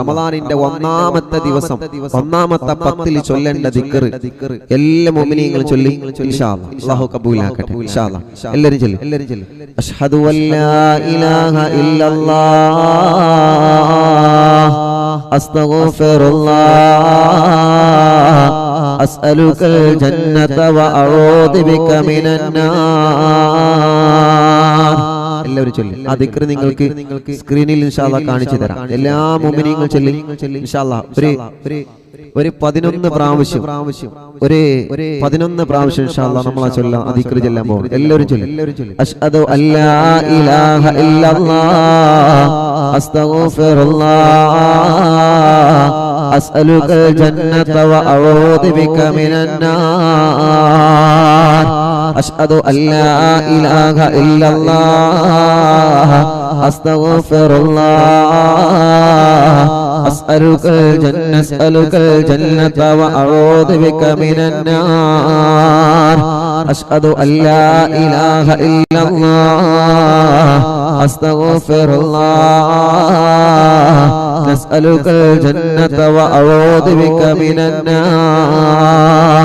റമദാനിന്റെ ഒന്നാമത്തെ ദിവസം ഒന്നാമത്തെ പത്തിൽ ചൊല്ലേണ്ട ദിക്കർ എല്ലാ മുഅ്മിനീങ്ങളും ചൊല്ലി ഇൻഷാ അല്ലാഹ്. കബൂലാക്കട്ടെ. ഇൻഷാ അല്ലാഹ്. എല്ലാവരും ചൊല്ലി. എല്ലാവരും ചൊല്ലി. അഷ്ഹദു അല്ലാ ഇലാഹ ഇല്ലല്ലാഹ് അസ്തഗ്ഫിറുല്ലാഹ് അസ്അലുക്കൽ ജന്നത വഅഊദു ബിക മിനന്നാർ എല്ലാവരും ചൊല്ലി. ആ ദിക്ര നിങ്ങൾക്ക് സ്ക്രീനിൽ ഇൻഷാല്ല കാണിച്ചു തരാം. എല്ലാ മുമിനിങ്ങൾ ചൊല്ലി. ഒരു ഒരു പതിനൊന്ന് പ്രാവശ്യം. പ്രാവശ്യം. ഒരു പതിനൊന്ന് പ്രാവശ്യം ഇൻഷാല്ല നമ്മൾ ആ ചൊല്ലാം അധികൃതി ചെല്ലാൻ പോകും എല്ലാവരും ചൊല്ലി. അഷ്ഹദു അല്ലാ ഇലാഹ ഇല്ലല്ലാഹ്. അസ്തഗ്ഫിറുല്ലാഹ് ജന്നത ബിക മിനന്നാർ أشهد أن لا إله إلا الله أستغفر الله. أسألك الجنة أسألك الجنة وأعوذ بك من النار. أشهد أن لا إله إلا الله أستغفر الله. نسألك الجنة وأعوذ بك من النار.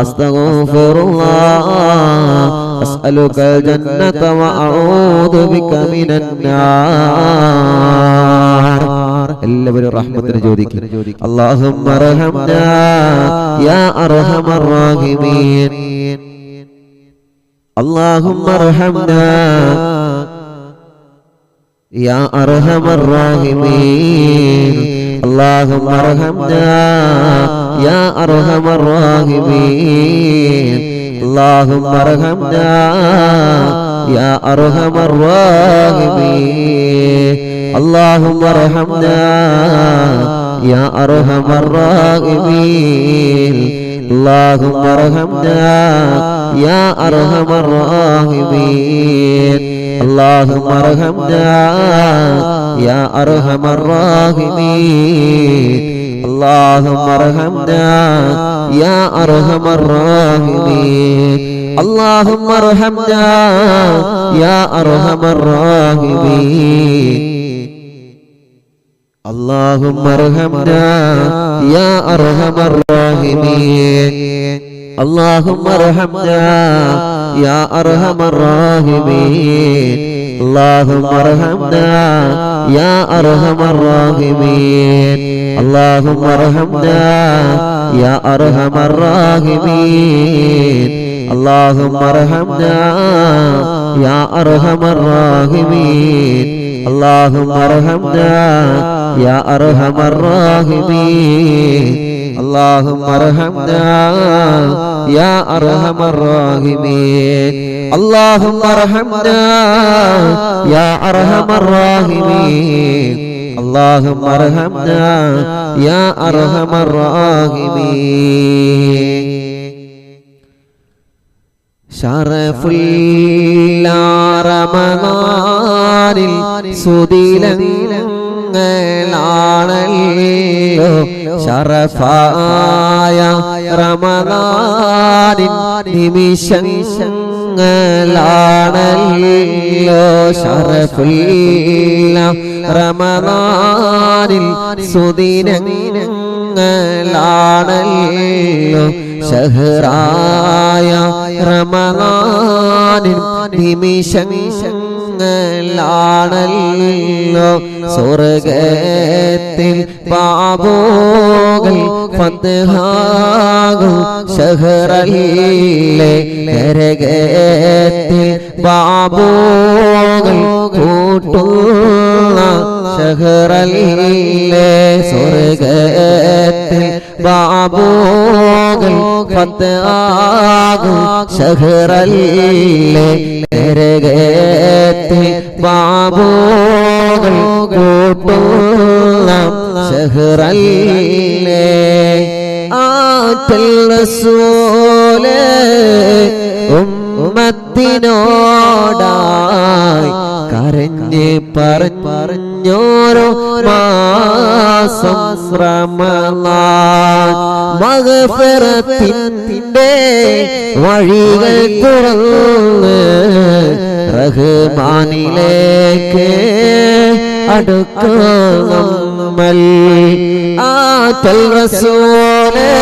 أستغفر الله أسألك الجنة وأعوذ بك എല്ലാവരും റഹ്മത്തിന് ചോദിക്കും. അള്ളാഹുമ്മ യാ അർഹമർ റഹീമീൻ. അള്ളാഹുമ്മ യാ അർഹമർ റഹീമീൻ. اللهم ارحمنا يا أرحم الراحمين اللهم ارحمنا يا أرحم الراحمين اللهم ارحمنا يا أرحم الراحمين اللهم ارحمنا يا أرحم الراحمين اللهم ارحمنا يا أرحم الراحمين اللهم ارحمنا يا أرحم الراحمين اللهم ارحمنا يا أرحم الراحمين اللهم ارحمنا يا أرحم الراحمين اللهم ارحمنا يا أرحم الراحمين اللهم ارحمنا يا أرحم الراحمين اللهم ارحمنا يا أرحم الراحمين اللهم ارحمنا يا ارحم الراحمين اللهم ارحمنا يا ارحم الراحمين اللهم ارحمنا يا ارحم الراحمين اللهم ارحمنا يا ارحم الراحمين اللهم ارحمنا يا ارحم الراحمين ഷറഫുല്ല റമദാനിൽ സുദിലങ്ങളാണല്ലോ ഷറഫായ റമദാനിൻ നിമിഷങ്ങളാണല്ലോ ഷറഫുല്ല റമദാനിൽ സുദിനങ്ങളാണല്ലോ ഷഹറായ റമദാനിൻ നിമിഷങ്ങളാണല്ലോ സ്വർഗത്തിൽ പാപോകൾ ഫത്ഹാകും ഷഹറല്ലേ നരകത്തിൽ പാപോകൾ കൂട്ടുന്ന ഷഹറല്ലേ സ്വർഗത്തിൽ ബാബോകൾ ഫത്താകും ഷഹറല്ലേ നരകത്തിൽ ബാബോകൾ കൂട്ടുന്ന ഷഹറല്ലേ ആറ്റൽ റസൂലേ ഉമ്മത്തിനോടായി കരഞ്ഞ് പറഞ്ഞോരോ മാസം റമളാൻ. മഗ്ഫിറത്തിന്റെ വഴികൾ തുറന്ന് റഹ്മാനിലേക്ക് റസൂലേ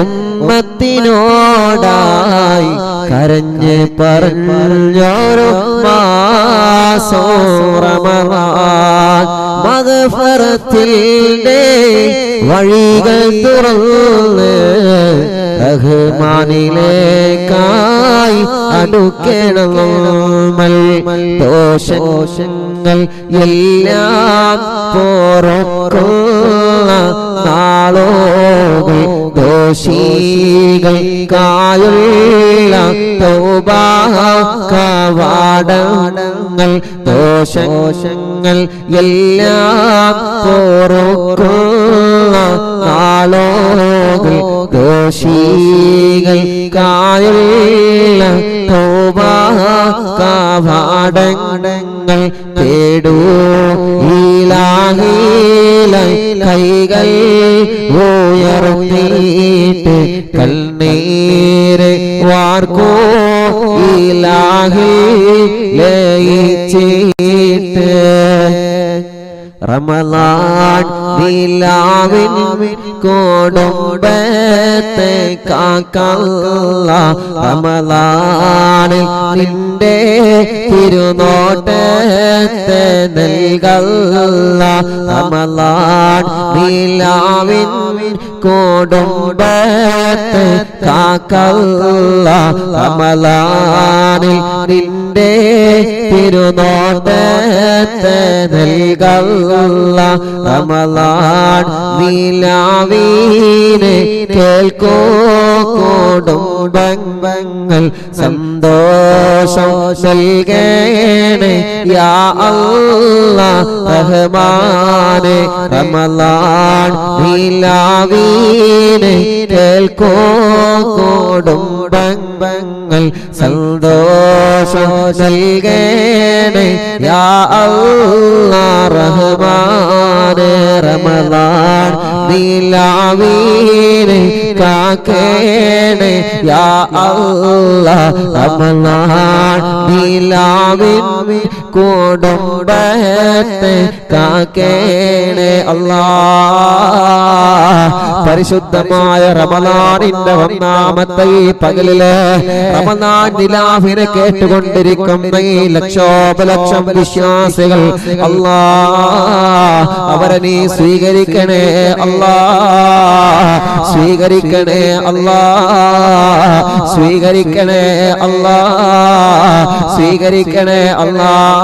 ഉമ്മത്തിനോടായി കരഞ്ഞ് പറഞ്ഞോരോ മകഫറത്തിന്റെ വഴികൾ തുറന്ന് റഹ്മാനിലേക്കായി അടുക്കണം ദോഷങ്ങൾ എല്ലാം പോറക്കുന്ന നാളോകൾ. ദോഷികൾ കായുള്ള തോബാ കവാടങ്ങൾ ദോഷങ്ങൾ എല്ലാം പോറുക്കുന്ന നാളോകൾ. ദോഷികൾ കായുള്ള തോബാ കവാടങ്ങൾ തേടൂ. ഈലാഹീല കൈകൾ ഉയർത്തിയിട്ട് കണ്ണീര് വാർക്കോ. ഈലാഹി ലയിച്ചിട്ട് റമലാൻ നിലാവിൻ കോടുമ്പത്തെ കാക്കല്ല റമലാനിൽ നിന്റെ തിരുനോട്ടത്തെ നൽകല്ല റമലാൻ നിലാവിൻ കോടുമ്പത്തെ കാക്കല്ല റമലാനിൽ നിന്റെ തിരുനോട്ടത്തെ നൽകല്ല റമലാൻ നീലാവീനെ കേൾക്കോ. കൊടുംബങ്ങൾ സന്തോഷം നൽകേണേ. യാ അല്ല റഹ്മാനെ റമലാൻ നീലാവീനെ കേൾക്കോ. കൊടുംബങ്ങൾ സന്തോഷം നൽകേണേ. യാ നീലാവീനെ കാക്കേണേ. യാ അല്ല റമലാൻ നീലാവിൻ കൊടുമ്പത്തെ കാക്കേണേ അല്ലാ. പരിശുദ്ധമായ റമലാനിന്റെ ഒന്നാമത്തെ ഈ പകലിൽ നിലാവിനെ കേട്ടുകൊണ്ടിരിക്കുന്ന ഈ ലക്ഷോപലക്ഷം വിശ്വാസികൾ അല്ലാ അവരെ നീ സ്വീകരിക്കണേ അല്ലാ. സ്വീകരിക്കണേ അല്ലാ. സ്വീകരിക്കണേ അല്ലാ. സ്വീകരിക്കണേ അല്ലാ.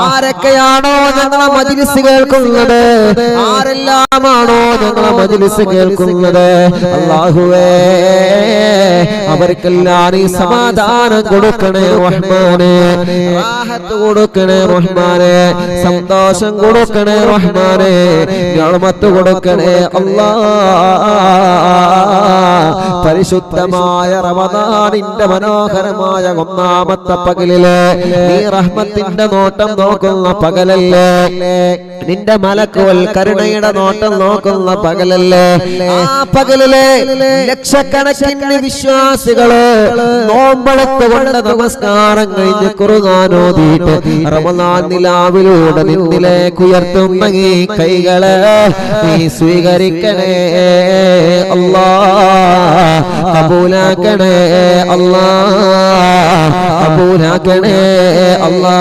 ആരൊക്കെയാണോ ഞങ്ങളെ മജിലിസ് കേൾക്കുന്നത്? ആരെല്ലാമാണോ ഞങ്ങളെ മജിലിസ് കേൾക്കുന്നത്? അള്ളാഹുവേ അവർക്കെല്ലാം നീ സമാധാനം കൊടുക്കണേ റഹ്മാനെ. റാഹത്ത് കൊടുക്കണേ റഹ്മാനെ. സന്തോഷം കൊടുക്കണേ റഹ്മാനെ. ഞളമത്ത് കൊടുക്കണേ അള്ളാ പരിശുദ്ധമായ റമദാനിന്റെ മനോഹരമായ ഒന്നാമത്തെ പകലിലെ നീ റഹ്മത്തിന്റെ നോട്ടം നോക്കുന്ന പകലല്ലേ? നിന്റെ മലക്കുവൽ കരുണയുടെ നോട്ടം നോക്കുന്ന പകലല്ലേ? ആ പകലിലെ ലക്ഷക്കണക്കിന് വിശ്വാസികൾ നോമ്പെടുത്തുകൊണ്ട് നമസ്കാരം കഴിഞ്ഞ് കുറുകാനോദിയിട്ട് റമദാൻ നിലാവിലൂടെ നിന്നിലേക്ക് ഉയർത്തുന്ന ഈ കൈകൾ നീ സ്വീകരിക്കണേ അല്ലാ കബൂലാക്കണേ അല്ലാ കബൂലാക്കണേ അല്ലാ